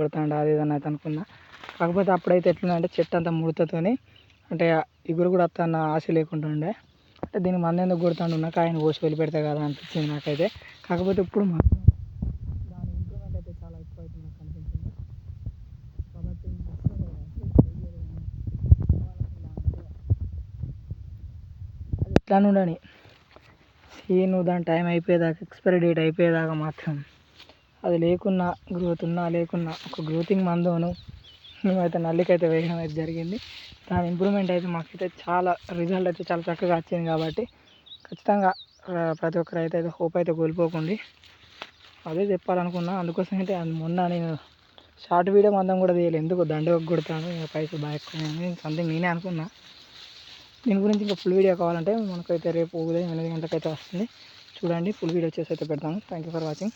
కొడతాడు అది ఇది అని అయితే అనుకున్నా. కాకపోతే అప్పుడైతే ఎట్లుందంటే చెట్టు అంతా ముడతతోని అంటే ఇగురు కూడా వస్తాన్న ఆశ లేకుండా ఉండే. అంటే దీని మందు ఎందుకు కొడతాండు ఉన్న ఆయన కోసి వదిలిపెడతా కదా అనిపించింది నాకైతే. కాకపోతే ఇప్పుడు మాత్రం దాని ఇంప్రూవ్మెంట్ అయితే చాలా ఎక్కువ అయితే నాకు అనిపించింది. కాబట్టి అది ఎట్లా ఉండని. సీను దాని టైం అయిపోయేదాకా ఎక్స్పైరీ డేట్ అయిపోయేదాకా మాత్రం అది లేకున్నా గ్రోత్ ఉన్నా లేకున్నా ఒక గ్రోతింగ్ మందును మేమైతే నల్లికైతే వేయడం అయితే జరిగింది. దాని ఇంప్రూవ్మెంట్ అయితే మాకైతే చాలా రిజల్ట్ అయితే చాలా చక్కగా వచ్చింది కాబట్టి ఖచ్చితంగా ప్రతి ఒక్క రైతు అయితే హోప్ అయితే కోల్పోకండి. అదే చెప్పాలనుకున్నా అందుకోసం అయితే మొన్న నేను షార్ట్ వీడియో మందం కూడా తీయలేదు. ఎందుకు దండ కొడతాను ఇంకా పైసలు బాగా ఎక్కువ సంథింగ్ నేనే అనుకున్నా. దీని గురించి ఇంకా ఫుల్ వీడియో కావాలంటే మనకైతే రేపు ఉదయం ఎనిమిది గంటలకైతే వస్తుంది. చూడండి ఫుల్ వీడియో చేసి అయితే పెడతాను. Thank you for watching